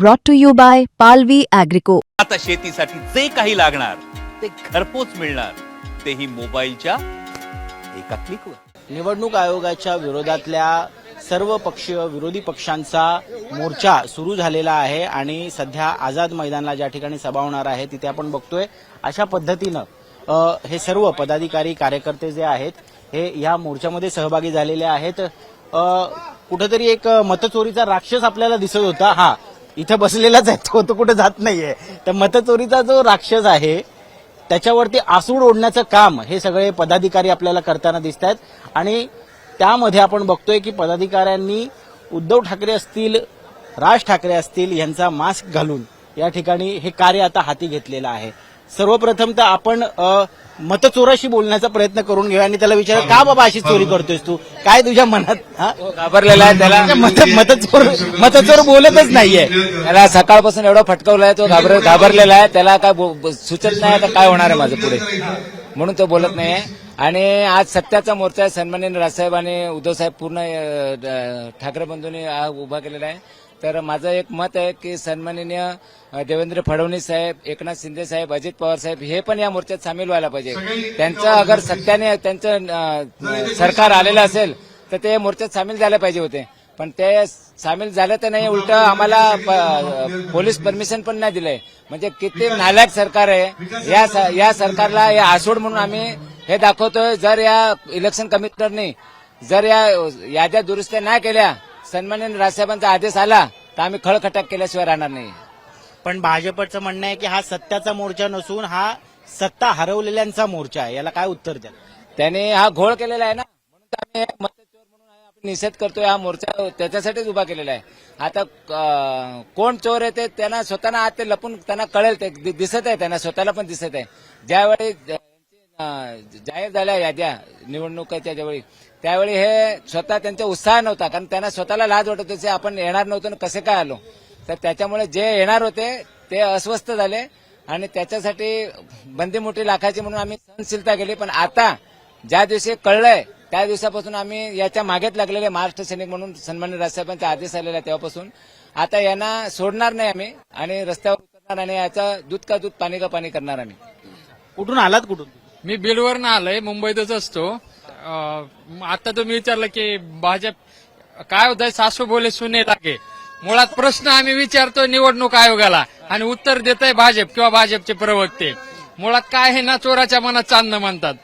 brought to you by Palvi Agrico. आता शेतीसाठी जे काही लागणार ते घरपोच मिळणार. तेही मोबाईलच्या एका क्लिकवर निवडणूक आयोगाच्या विरोधातल्या सर्व पक्षीय विरोधी पक्षांचा मोर्चा सुरू झालेला आहे आणि सध्या आझाद मैदानला ज्या ठिकाणी सभा होणार आहे तिथे आपण बघतोय. अशा पद्धतीनं अ, हे सर्व पदाधिकारी कार्यकर्ते जे आहेत हे या मोर्चामध्ये सहभागी झालेले आहेत. अ, कुठेतरी एक मतचोरीचा राक्षस आपल्याला दिसत होता. हा इथं बसलेलाच आहे तो तो कुठे जात नाहीये. तर मतचोरीचा जो राक्षस आहे त्याच्यावरती आसूड ओढण्याचं काम हे सगळे पदाधिकारी आपल्याला करताना दिसत आहेत आणि त्यामध्ये आपण बघतोय की पदाधिकाऱ्यांनी उद्धव ठाकरे असतील राज ठाकरे असतील यांचा मास्क घालून या ठिकाणी हे कार्य आता हाती घेतलेलं आहे. सर्वप्रथम तर आपण मतचोराशी बोलण्याचा प्रयत्न करून घेऊया आणि त्याला विचार का बाबा अशी चोरी करतोयस तू? काय तुझ्या मनात हा? घाबरलेला आहे त्याला. मत मतचोर मतचोर बोलतच नाहीये. त्याला सकाळपासून एवढा फटकवलाय तो घाबर घाबरलेला आहे. त्याला काय सुचत नाही आता काय होणार आहे माझं पुढे? म्हणून तो बोलत नाहीये. आणि आज सत्याचा मोर्चा आहे सन्माननीय राजसाहेब आणि उद्धव साहेब पूर्ण ठाकरे बंधूंनी हा उभा केलेला आहे. तर माझं एक मत आहे की सन्माननीय देवेंद्र फडणवीस साहेब एकनाथ शिंदे साहेब अजित पवार साहेब हे पण या मोर्चात सामील व्हायला पाहिजे. त्यांचं अगर सत्याने त्यांचं सरकार आलेलं असेल तर ते मोर्चात सामील झाले पाहिजे होते. पण ते सामील झालं तर नाही उलट आम्हाला पोलीस परमिशन पण नाही दिलंय. म्हणजे किती नालायक सरकार आहे. या या सरकारला हे आसूड म्हणून आम्ही हे दाखवतोय. जर या इलेक्शन कमिशनरने जर या याद्या दुरुस्त्या नाही केल्या सन्माननीय राजसाहेबांचा आदेश आला तर आम्ही खळखटाक केल्याशिवाय राहणार नाही. पण भाजपचं म्हणणं आहे की हा सत्याचा मोर्चा नसून हा सत्ता हरवलेल्यांचा मोर्चा आहे. याला काय उत्तर द्या त्याने हा घोळ केलेला आहे ना? म्हणून मतचोर म्हणून आपण निषेध करतोय हा मोर्चा त्याच्यासाठीच उभा केलेला आहे. आता कोण चोर आहे ते त्यांना स्वतःना आत ते लपून त्यांना कळेल ते. दिसत आहे त्यांना स्वतःला पण दिसत आहे. ज्यावेळी जाहीर झाल्या याद्या निवडणुकीच्या ज्यावेळी. त्यावेळी हे स्वतः त्यांचा उत्साह नव्हता कारण त्यांना स्वतःला लाज वाटत होती आपण येणार नव्हतो कसे काय आलो. तर त्याच्यामुळे जे येणार होते ते अस्वस्थ झाले आणि त्याच्यासाठी बंदी मोठी लाखाची म्हणून आम्ही सहनशीलता केली. पण आता ज्या दिवशी कळलंय त्या दिवसापासून आम्ही याच्या मागेच लागलेले महाराष्ट्र सैनिक म्हणून सन्मान्य राजसाहेबांचा आदेश आलेला आहे तेव्हापासून. आता यांना सोडणार नाही आम्ही आणि रस्त्यावर उतरणार आणि याचा दूध का दूध पाणी का पाणी करणार आम्ही. कुठून आलात कुठून? मी बीडवरनं आलोय मुंबईतच असतो. आता तुम्ही विचारलं की भाजप काय होतंय? सासू बोले सुने लागे. मुळात प्रश्न आम्ही विचारतो निवडणूक आयोगाला आणि उत्तर देत आहे भाजप किंवा भाजपचे प्रवक्ते. मुळात काय आहे ना चोराच्या मनात चांदणं म्हणतात.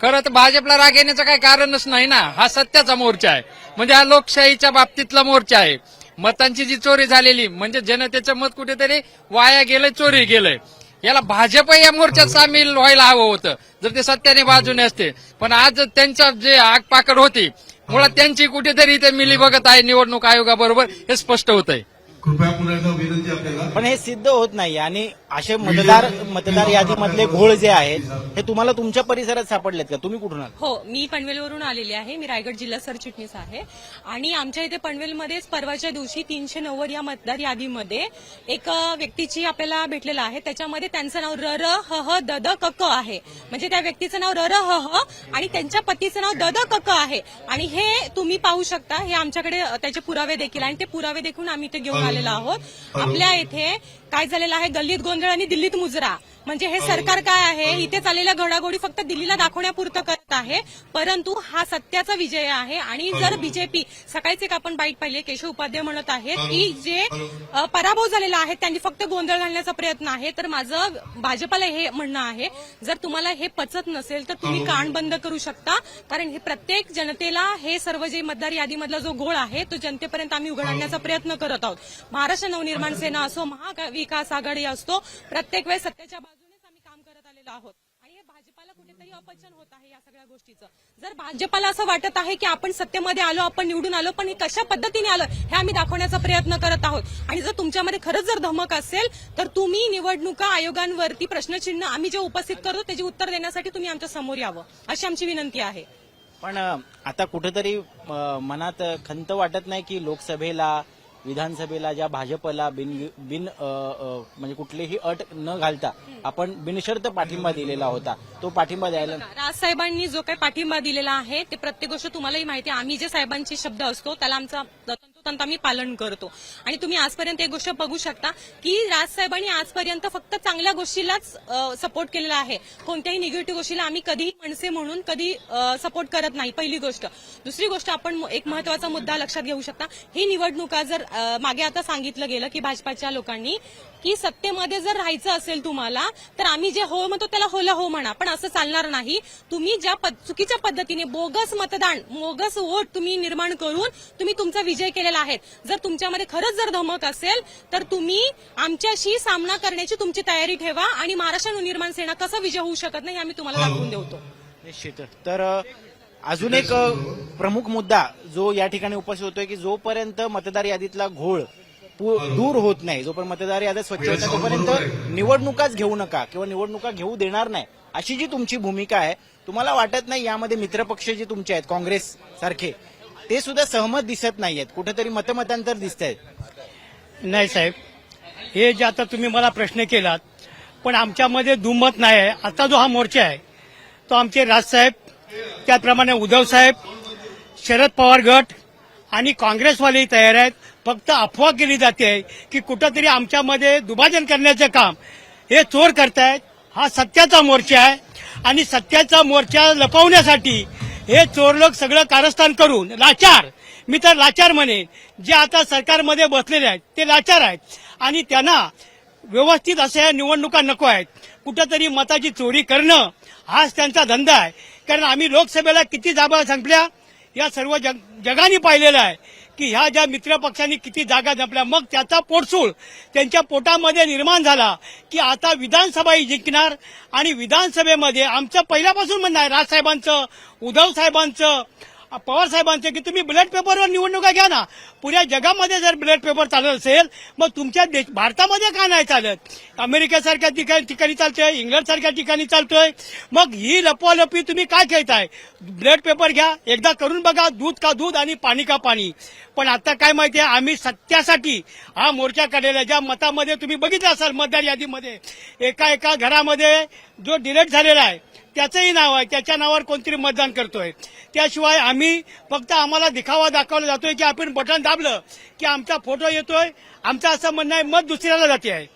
खरं तर भाजपला राग येण्याचं काही कारणच नाही ना. हा सत्याचा मोर्चा आहे. म्हणजे हा लोकशाहीच्या बाबतीतला मोर्चा आहे. मतांची जी चोरी झालेली म्हणजे जनतेचं मत कुठेतरी वाया गेलंय चोरी गेलंय. याला भाजप या मोर्चात सामील व्हायला हवं होतं. जर ते सत्याने बाजूने असते. पण आज त्यांचा जे आगपाकड होती मुळात त्यांची कुठेतरी इथे मिली बघत आहे निवडणूक आयोगाबरोबर हे स्पष्ट होत आहे कृपया पुन्हा विनंती आपल्याला पण हे सिद्ध होत नाही. आणि असे मतदार मतदार यादीमधले घोळ जे आहेत हे तुम्हाला तुमच्या परिसरात सापडलेत का? तुम्ही कुठून हो मी पनवेलवरून आलेली आहे. मी रायगड जिल्हा सरचिटणीस आहे. आणि आमच्या इथे पनवेलमध्येच परवाच्या दिवशी तीनशे नव्वद या मतदार यादीमध्ये एक व्यक्तीची आपल्याला भेटलेलं आहे. त्याच्यामध्ये त्यांचं नाव र र ह ह द द क क आहे. म्हणजे त्या व्यक्तीचं नाव र र ह ह आणि त्यांच्या पतीचं नाव द द क क आहे. आणि हे तुम्ही पाहू शकता. हे आमच्याकडे त्याचे पुरावे देखील आणि ते पुरावे देखून आम्ही इथे घेऊन आलेलो आहोत. आपल्या इथे काय झालेलं आहे? गल्लीत गोंधळ आणि दिल्लीत मुजरा. म्हणजे हे सरकार काय आहे? इथे चाललेल्या घडामोडी फक्त दिल्लीला दाखवण्यापुरतं करत आहे. परंतु हा सत्याचा विजय आहे आणि जर बीजेपी सकाळीच एक आपण बाईट पाहिली केशव उपाध्याय म्हणत आहेत की जे पराभव झालेला आहे त्यांनी फक्त गोंधळ घालण्याचा प्रयत्न आहे तर माझं भाजपाला हे म्हणणं आहे जर तुम्हाला हे पचत नसेल तर तुम्ही कान बंद करू शकता कारण हे प्रत्येक जनतेला हे सर्व जे मतदार यादीमधला जो गोळ आहे तो जनतेपर्यंत आम्ही उघड आणण्याचा प्रयत्न करत आहोत. महाराष्ट्र नवनिर्माण सेना असो महाविकास आघाडी असतो प्रत्येक वेळेस सत्याच्या बाजूनेच आम्ही काम करत आलेलो आहोत. आणि हे भाजपाला कुठेतरी अपचन होत आहे या सगळ्या गोष्टीचं. जर भाजपाला असं वाटत आहे की आपण सत्तेमध्ये आलो आपण निवडून आलो पण हे कशा पद्धतीने आलो हे आम्ही दाखवण्याचा प्रयत्न करत आहोत. आणि जर तुमच्यामध्ये खरंच जर धमक असेल तर तुम्ही निवडणुका आयोगांवरती प्रश्नचिन्ह आम्ही जे उपस्थित करतो त्याची उत्तर देण्यासाठी तुम्ही आमच्यासमोर यावं. अशी आमची विनंती आहे. पण आता कुठेतरी मनात खंत वाटत नाही की लोकसभेला विधानसभेला ज्या भाजपला बिन बिन म्हणजे कुठलीही अट न घालता आपण बिनशर्त पाठिंबा दिलेला होता. तो पाठिंबा द्यायला राजसाहेबांनी जो काही पाठिंबा दिलेला आहे ते प्रत्येक गोष्ट तुम्हालाही माहिती आहे. आम्ही जे साहेबांचे शब्द असतो त्याला आमचा तंत्र आम्ही पालन करतो. आणि तुम्ही आजपर्यंत एक गोष्ट बघू शकता की राजसाहेबांनी आजपर्यंत फक्त चांगल्या गोष्टीलाच सपोर्ट केलेला आहे. कोणत्याही निगेटिव्ह गोष्टीला आम्ही कधीही मनसे म्हणून कधी सपोर्ट करत नाही. पहिली गोष्ट. दुसरी गोष्ट आपण एक महत्त्वाचा मुद्दा लक्षात घेऊ शकता. ही निवडणुका जर मागे आता सांगितलं गेलं की भाजपाच्या लोकांनी की सत्तेमध्ये जर राहायचं असेल तुम्हाला तर आम्ही जे हो म्हणतो त्याला होला हो म्हणा. पण असं चालणार नाही. तुम्ही ज्या चुकीच्या पद्धतीने बोगस मतदान बोगस वोट तुम्ही निर्माण करून तुम्ही तुमचा विजय केलेला आहे. जर तुमच्यामध्ये खरंच जर धमक असेल तर तुम्ही आमच्याशी सामना करण्याची तुमची तयारी ठेवा आणि महाराष्ट्र नवनिर्माण सेना कसा विजय होऊ शकत नाही हे आम्ही तुम्हाला दाखवून देतो. निश्चित. तर अजून एक प्रमुख मुद्दा जो या ठिकाणी उपस्थित होतोय की जोपर्यंत मतदार यादीतला घोळ दूर होत नाही. जोपर्यंत मतदार याद्या स्वच्छ होत नाही तोपर्यंत निवडणुकाच घेऊ नका किंवा निवडणुका घेऊ देणार नाही. अशी जी तुमची भूमिका आहे तुम्हाला वाटत नाही यामध्ये मित्रपक्ष जे तुमचे आहेत काँग्रेस सारखे ते सुद्धा सहमत दिसत नाहीयेत. कुठेतरी मतमतांतर दिसत आहेत नाही साहेब. हे जे आता तुम्ही मला प्रश्न केलात पण आमच्यामध्ये दुमत नाही आहे. आता जो हा मोर्चा आहे तो आमचे राजसाहेब त्याचप्रमाणे उद्धव साहेब शरद पवार गट आणि काँग्रेसवालेही तयार आहेत. फक्त अफवा केली जाते की कुठंतरी आमच्यामध्ये दुभाजन करण्याचं काम हे चोर करतायत. हा सत्याचा मोर्चा आहे. आणि सत्याचा मोर्चा लपवण्यासाठी हे चोर लोक सगळं कारस्थान करून लाचार. मी तर लाचार म्हणेन. जे आता सरकारमध्ये बसलेले आहेत ते लाचार आहेत. आणि त्यांना व्यवस्थित अशा निवडणुका नको आहेत. कुठंतरी मताची चोरी करणं हाच त्यांचा धंदा आहे. कारण आम्ही लोकसभेला किती जागा संपल्या? या सर्व जग जगाने पाहिलेलं आहे. की ह्या ज्या मित्र पक्षांनी किती जागा जपल्या मग त्याचा पोटसूळ त्यांच्या पोटामध्ये निर्माण झाला की आता विधानसभाही जिंकणार आणि विधानसभेमध्ये आमचं पहिल्यापासून म्हणणं आहे राजसाहेबांचं उद्धव साहेबांचं पवार साहेबांचे की तुम्ही ब्लड पेपरवर निवडणुका घ्या ना. पुऱ्या जगामध्ये जर ब्लड पेपर चालत असेल मग तुमच्या देश भारतामध्ये का नाही चालत? अमेरिकेसारख्या ठिकाणी ठिकाणी चालतोय इंग्लंडसारख्या ठिकाणी चालतोय. मग ही लपवालपी तुम्ही काय खेळताय? ब्लड पेपर घ्या एकदा करून बघा दूध का दूध आणि पाणी का पाणी. पण आता काय माहिती आहे आम्ही सत्यासाठी हा मोर्चा काढलेला आहे. ज्या मतामध्ये तुम्ही बघितलं असाल मतदार यादीमध्ये एका एका घरामध्ये जो डिलेट झालेला आहे त्याचंही नाव आहे. त्याच्या नावावर कोणतरी मतदान करतोय. त्याशिवाय आम्ही फक्त आम्हाला दिखावा दाखवला जातोय की आपण बटन दाबलं की आमचा फोटो येतोय. आमचं असं म्हणणं आहे मत दुसऱ्याला जाते आहे.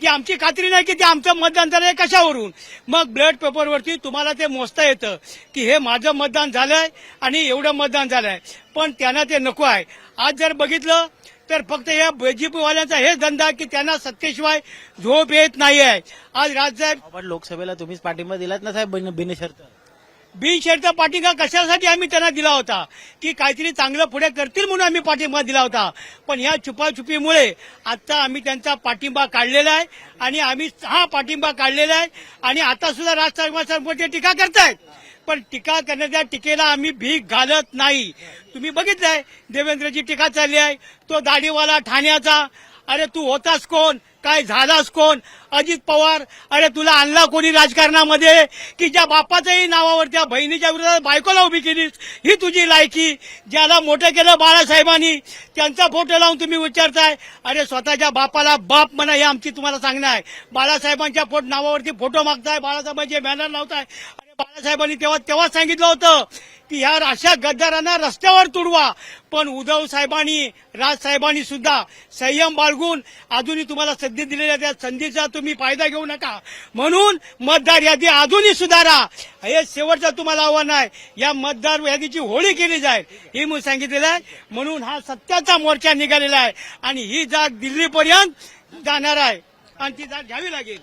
की आमची खात्री नाही की ते आमचं मतदान झालंय कशावरून. मग ब्लड पेपरवरती तुम्हाला ते मोजता येतं की हे माझं मतदान झालंय आणि एवढं मतदान झालंय. पण त्यांना ते नको आहे. आज जर बघितलं तर फक्त या बीजेपीवाल्यांचा हेच धंदा की त्यांना सत्तेशिवाय झोप येत नाही आहे आज राजसाहेब आपण लोकसभेला तुम्हीच पाठिंबा दिलात ना साहेब बिन- बिनशर्त? बिनशर्त पाठिंबा कशासाठी आम्ही त्यांना दिला होता? की काहीतरी चांगलं पुढे करतील म्हणून आम्ही पाठिंबा दिला होता. पण या छुपाछुपीमुळे आता आम्ही त्यांचा पाठिंबा काढलेला आहे आणि आम्ही हा पाठिंबा काढलेला आहे आणि आता सुद्धा राजसाहेबांवर टीका करतायत. पण टीका करण्याच्या टीकेला आम्ही भीक घालत नाही. तुम्ही बघितलंय देवेंद्रची टीका चालली आहे. तो दाढीवाला ठाण्याचा. अरे तू होतास कोण? काय झालास कोण? अजित पवार अरे तुला आणला कोणी राजकारणामध्ये? की ज्या बापाच्याही नावावर त्या बहिणीच्या विरोधात बायकोला उभी केलीस? ही तुझी लायकी. ज्याला मोठं केलं बाळासाहेबांनी त्यांचा फोटो लावून तुम्ही विचारताय अरे स्वतःच्या बापाला बाप म्हणा हे आमची तुम्हाला सांगणं आहे. बाळासाहेबांच्या फोट नावावरती फोटो मागताय बाळासाहेबांचे बॅनर लावताय. बाळासाहेबांनी तेव्हा तेव्हा सांगितलं होतं की ह्या अशा गद्दारांना रस्त्यावर तुडवा. पण उद्धव साहेबांनी राजसाहेबांनी सुद्धा संयम बाळगून अजूनही तुम्हाला संधी दिलेल्या त्या संधीचा तुम्ही फायदा घेऊ नका. म्हणून मतदार यादी अजूनही सुधारा. हे शेवटचं तुम्हाला आव्हान आहे. या मतदार यादीची होळी केली जाईल हे मी सांगितलेलं आहे. म्हणून हा सत्याचा मोर्चा निघालेला आहे आणि ही जाग दिल्लीपर्यंत जाणार आहे. आणि ती जाग घ्यावी लागेल.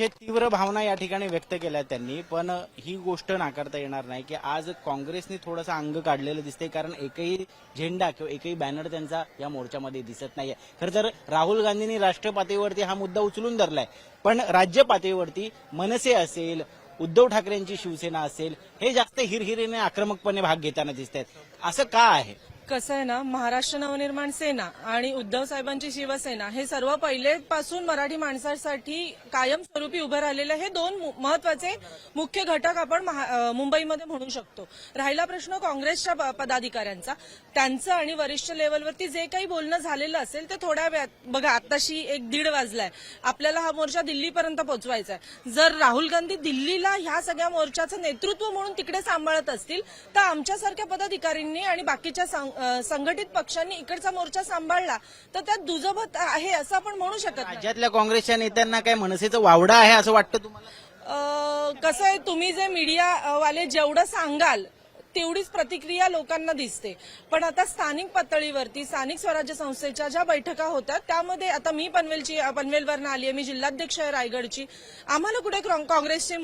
हे तीव्र भावना या ठिकाणी व्यक्त केल्या त्यांनी पण ही गोष्ट नाकारता येणार नाही की आज काँग्रेसने थोडंसं अंग काढलेलं दिसतंय कारण एकही झेंडा किंवा एकही बॅनर त्यांचा या मोर्चामध्ये दिसत नाहीये. खरं तर राहुल गांधींनी राष्ट्र पातळीवरती हा मुद्दा उचलून धरलाय. पण राज्य पातळीवरती मनसे असेल उद्धव ठाकरेंची शिवसेना असेल हे जास्त हिरहिरीने आक्रमकपणे भाग घेताना दिसत आहेत असं का आहे? कसं आहे ना महाराष्ट्र नवनिर्माण सेना आणि उद्धव साहेबांची शिवसेना हे सर्व पहिलेपासून मराठी माणसासाठी कायमस्वरूपी उभे राहिलेले हे दोन महत्त्वाचे मुख्य घटक आपण महा- मुंबईमध्ये म्हणू शकतो. राहिला प्रश्न काँग्रेसच्या प- पदाधिकाऱ्यांचा. त्यांचं आणि वरिष्ठ लेवलवरती जे काही बोलणं झालेलं असेल ते थोड्या वेळात बघा आताशी एक दीड वाजलाय. आपल्याला हा मोर्चा दिल्लीपर्यंत पोहोचवायचा आहे. जर राहुल गांधी दिल्लीला ह्या सगळ्या मोर्चाचं नेतृत्व म्हणून तिकडे सांभाळत असतील तर आमच्यासारख्या पदाधिकाऱ्यांनी आणि बाकीच्या संघटित पक्षांनी इकडचा मोर्चा सांभाळला तर त्यात दुजोबत आहे असं आपण म्हणू शकत नाही. राज्यातल्या काँग्रेसच्या नेत्यांना काय मनसेचं वावडा आहे असं वाटतं तुम्हाला? अ, कसं आहे तुम्ही जे मीडिया अ, वाले जेवढं सांगाल तेवढीच प्रतिक्रिया लोकांना दिसते. पण आता स्थानिक पातळीवरती स्थानिक स्वराज्य संस्थेच्या ज्या बैठका होतात त्यामध्ये आता मी पनवेलची पनवेलवरनं आली आहे मी जिल्हाध्यक्ष आहे रायगडची. आम्हाला कुठे काँग्रेसची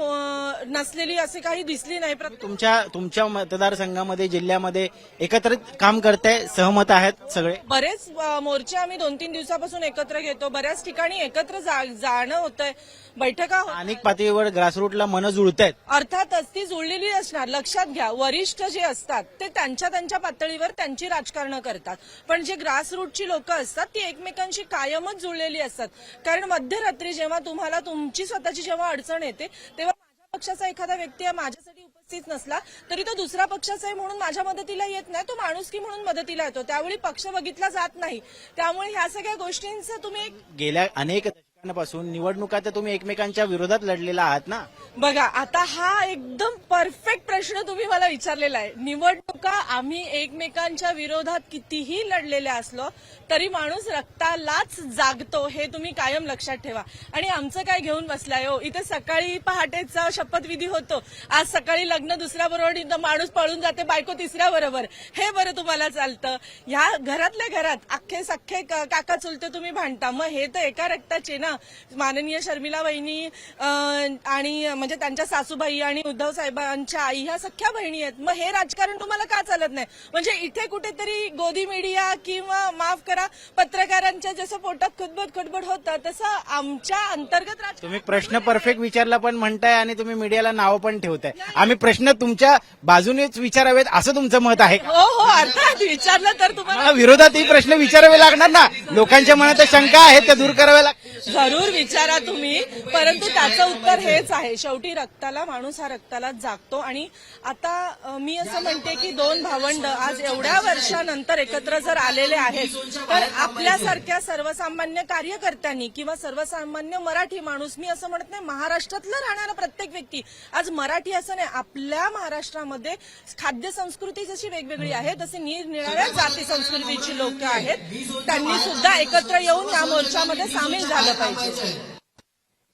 नसलेली असे काही दिसली नाही. तुमच्या तुमच्या मतदारसंघामध्ये जिल्ह्यामध्ये एकत्रित काम करताय सहमत आहेत सगळे? बरेच मोर्चे आम्ही दोन तीन दिवसापासून एकत्र घेतो. बऱ्याच ठिकाणी एकत्र जाणं होतंय. बैठका होत स्थानिक पातळीवर ग्रासरूटला मन जुळत आहेत अर्थातच ती जुळलेली असणार. लक्षात घ्या वरिष्ठ जे असतात ते त्यांच्या त्यांच्या पातळीवर त्यांची राजकारणं करतात. पण जे ग्रासरूटची लोक असतात ती एकमेकांशी कायमच जुळलेली असतात. कारण मध्यरात्री जेव्हा तुम्हाला तुमची स्वतःची जेव्हा अडचण येते तेव्हा माझ्या पक्षाचा एखादा व्यक्ती माझ्यासाठी उपस्थित नसला तरी तो दुसरा पक्षाचा आहे म्हणून माझ्या मदतीला येत नाही तो माणुसकी म्हणून मदतीला येतो. त्यावेळी पक्ष बघितला जात नाही. त्यामुळे ह्या सगळ्या गोष्टींचं तुम्ही गेल्या अनेक पासून निवडणुका तर तुम्ही एकमेकांच्या विरोधात लढलेला आहात ना? बघा आता हा एकदम परफेक्ट प्रश्न तुम्ही मला विचारलेला आहे. निवडणुका आम्ही एकमेकांच्या विरोधात कितीही लढलेल्या असलो तरी माणूस रक्तालाच जागतो हे तुम्ही कायम लक्षात ठेवा. आणि आमचं काय घेऊन बसलाय हो? इथे सकाळी पहाटेचा शपथविधी होतो. आज सकाळी लग्न दुसऱ्या बरोबर माणूस पळून जाते बायको तिसऱ्या बरोबर हे बरं तुम्हाला चालतं. ह्या घरातल्या घरात अख्खे सख्खे काका चुलते तुम्ही भांडता. मग हे तर एका रक्ताचे ना? माननीय शर्मिला अं, आणि म्हणजे त्यांच्या सासूबाई आणि उद्धव साहेबांच्या आई ह्या सख्या बहिणी आहेत. मग हे राजकारण तुम्हाला का चालत नाही? म्हणजे इथे कुठेतरी गोदी मीडिया किंवा माफ करा पत्रकारांच्या जसं पोटात खुदबद खुदबद होतं तसं आमच्या अंतर्गत राजकारण तुम्ही प्रश्न परफेक्ट विचारला पण म्हणताय आणि तुम्ही मीडियाला नावं पण ठेवताय. आम्ही प्रश्न तुमच्या बाजूनेच विचारावेत असं तुमचं मत आहे? हो हो अर्थात विचारलं तर तुम्हाला विरोधातही प्रश्न विचारावे लागणार ना? लोकांच्या मनात शंका आहेत त्या दूर कराव्या लागतील जरूर विचारा तुम्ही. परंतु त्याचं उत्तर हेच आहे. शेवटी रक्ताला माणूस हा रक्ताला जागतो आणि आता मी असं म्हणते की दोन भावंड आज एवढ्या वर्षानंतर एकत्र जर आलेले आहेत तर आपल्यासारख्या सर्वसामान्य कार्यकर्त्यांनी किंवा सर्वसामान्य मराठी माणूस मी असं म्हणत नाही महाराष्ट्रातलं राहणारा प्रत्येक व्यक्ती आज मराठी असं नाही आपल्या महाराष्ट्रामध्ये खाद्य संस्कृती जशी वेगवेगळी आहे तसे निरनिराळ्या जाती संस्कृतीची लोक आहेत. त्यांनी सुद्धा एकत्र येऊन या मोर्चामध्ये सामील झालं पाहिजे.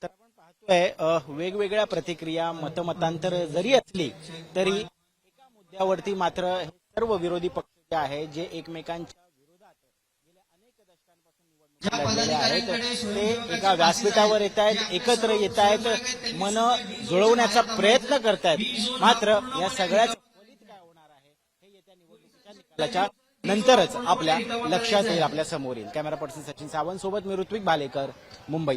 तर आपण पाहतोय अ, वेगवेगळ्या प्रतिक्रिया मतमतांतर जरी असली तरी एका मुद्द्यावरती मात्र हे सर्व विरोधी पक्ष जे आहे जे एकमेकांच्या विरोधात गेल्या अनेक दशकांपासून आहेत ते एका व्यासपीठावर येत आहेत एकत्र येत आहेत मन जुळवण्याचा प्रयत्न करतायत मात्र या सगळ्याच फलित काय होणार आहे हे येत्या निवडणुकीच्या निकालाच्या नंतरच आपल्या लक्षात येईल आपल्यासमोर येईल. कॅमेरा पर्सन सचिन सावंत सोबत मी ऋत्विक भालेकर मुंबई